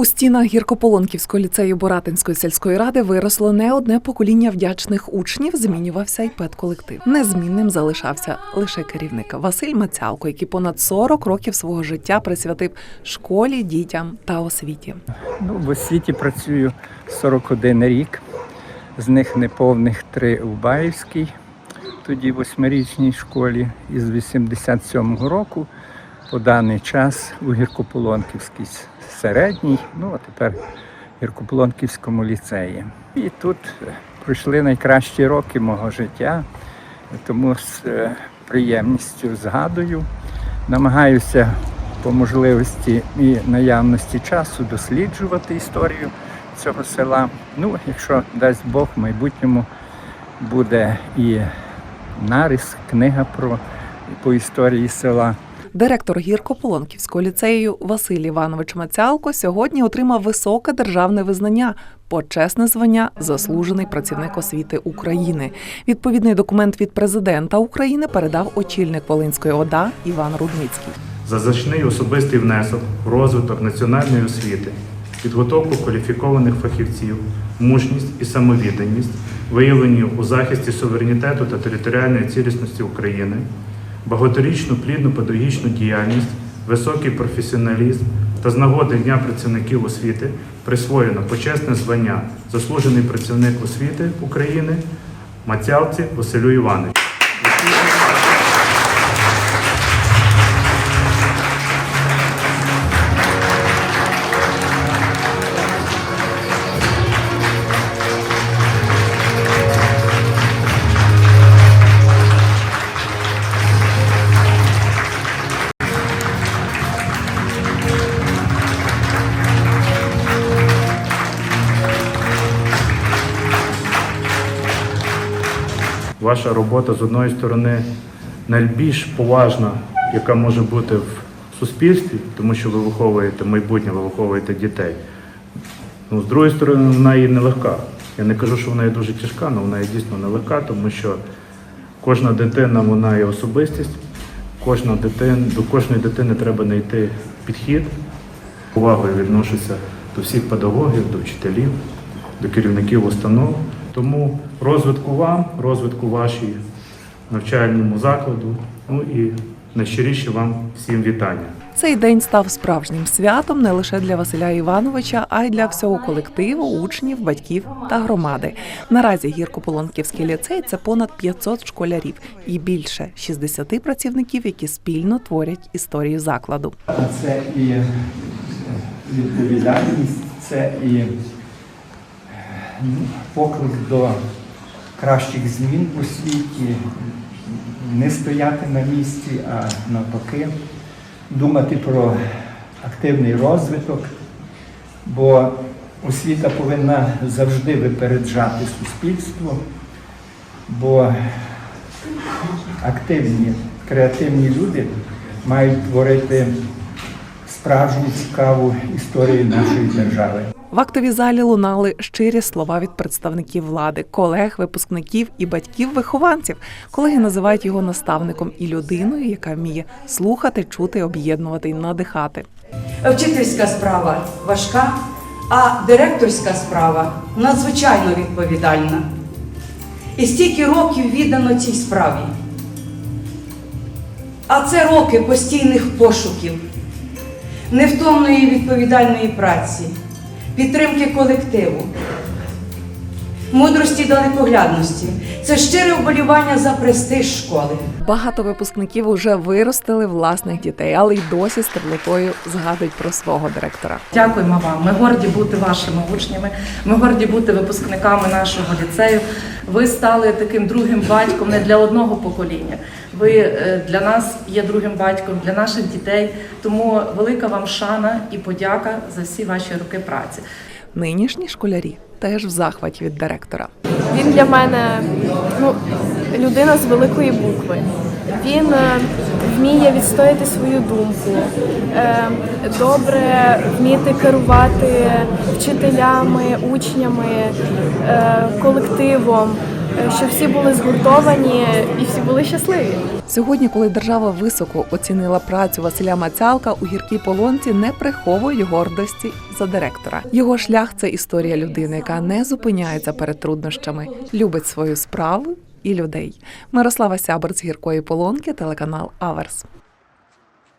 У стінах гіркополонківського ліцею Боратинської сільської ради виросло не одне покоління вдячних учнів. Змінювався й педколектив. Незмінним залишався лише керівник Василь Мацялко, який понад 40 років свого життя присвятив школі, дітям та освіті. Ну, в освіті працюю 41 рік, з них неповних три у Баївській, тоді восьмирічній школі, і з 87-го року по даний час у Гіркополонківській середній, ну а тепер Гіркополонківському ліцеї. І тут е, пройшли найкращі роки мого життя, тому з е, приємністю згадую, намагаюся по можливості і наявності часу досліджувати історію цього села. Ну, якщо дасть Бог, в майбутньому буде і нарис, книга про по історії села. Директор гіркополонківського ліцею Василь Іванович Мацялко сьогодні отримав високе державне визнання. Почесне звання заслужений працівник освіти України. Відповідний документ від президента України передав очільник Волинської ОДА Іван Рудницький. за значний особистий внесок в розвиток національної освіти, підготовку кваліфікованих фахівців, мужність і самовідданість, виявлені у захисті суверенітету та територіальної цілісності України, багаторічну плідну педагогічну діяльність, високий професіоналізм та з нагоди Дня працівників освіти присвоєно почесне звання заслужений працівник освіти України Мацялці Василю Івановичу. Ваша робота з одної сторони найбільш поважна, яка може бути в суспільстві, тому що ви виховуєте майбутнє, ви виховуєте дітей. Ну, з другої сторони, вона і нелегка. Я не кажу, що вона є дуже тяжка, але вона є дійсно нелегка, тому що кожна дитина вона є особистість, кожна дитина, до кожної дитини треба знайти підхід. Повагою відношуся до всіх педагогів, до вчителів, до керівників установ. Тому розвитку вам, розвитку вашій навчальному закладу, ну і найщиріші вам всім вітання. Цей день став справжнім святом не лише для Василя Івановича, а й для всього колективу, учнів, батьків та громади. Наразі гіркополонківський ліцей це понад 500 школярів і більше 60 працівників, які спільно творять історію закладу. Це і відповідальність, це і поклик до кращих змін у світі, не стояти на місці, а навпаки, думати про активний розвиток, бо освіта повинна завжди випереджати суспільство, бо активні, креативні люди мають творити справжню цікаву історію нашої держави. В актовій залі лунали щирі слова від представників влади, колег, випускників і батьків-вихованців. Колеги називають його наставником і людиною, яка вміє слухати, чути, об'єднувати і надихати. Вчительська справа важка, а директорська справа надзвичайно відповідальна. І стільки років віддано цій справі. А це роки постійних пошуків, невтомної відповідальної праці, підтримки колективу, мудрості далекоглядності. Це щире вболівання за престиж школи. Багато випускників уже виростили власних дітей, але й досі з теплотою згадують про свого директора. Дякуємо вам. Ми горді бути вашими учнями. Ми горді бути випускниками нашого ліцею. Ви стали таким другим батьком не для одного покоління. Ви е, для нас є другим батьком, для наших дітей. Тому велика вам шана і подяка за всі ваші роки праці. Нинішні школярі теж в захваті від директора. Він для мене ну, людина з великої букви. Він е, вміє відстояти свою думку, е, добре вміти керувати вчителями, учнями, е, колективом, е, щоб всі були згуртовані і всі були щасливі. Сьогодні, коли держава високо оцінила працю Василя Мацялка, у гіркій полонці не приховують гордості за директора. Його шлях це історія людини, яка не зупиняється перед труднощами, любить свою справу і людей. Мирослава Сябер з гіркої полонки, телеканал Аверс.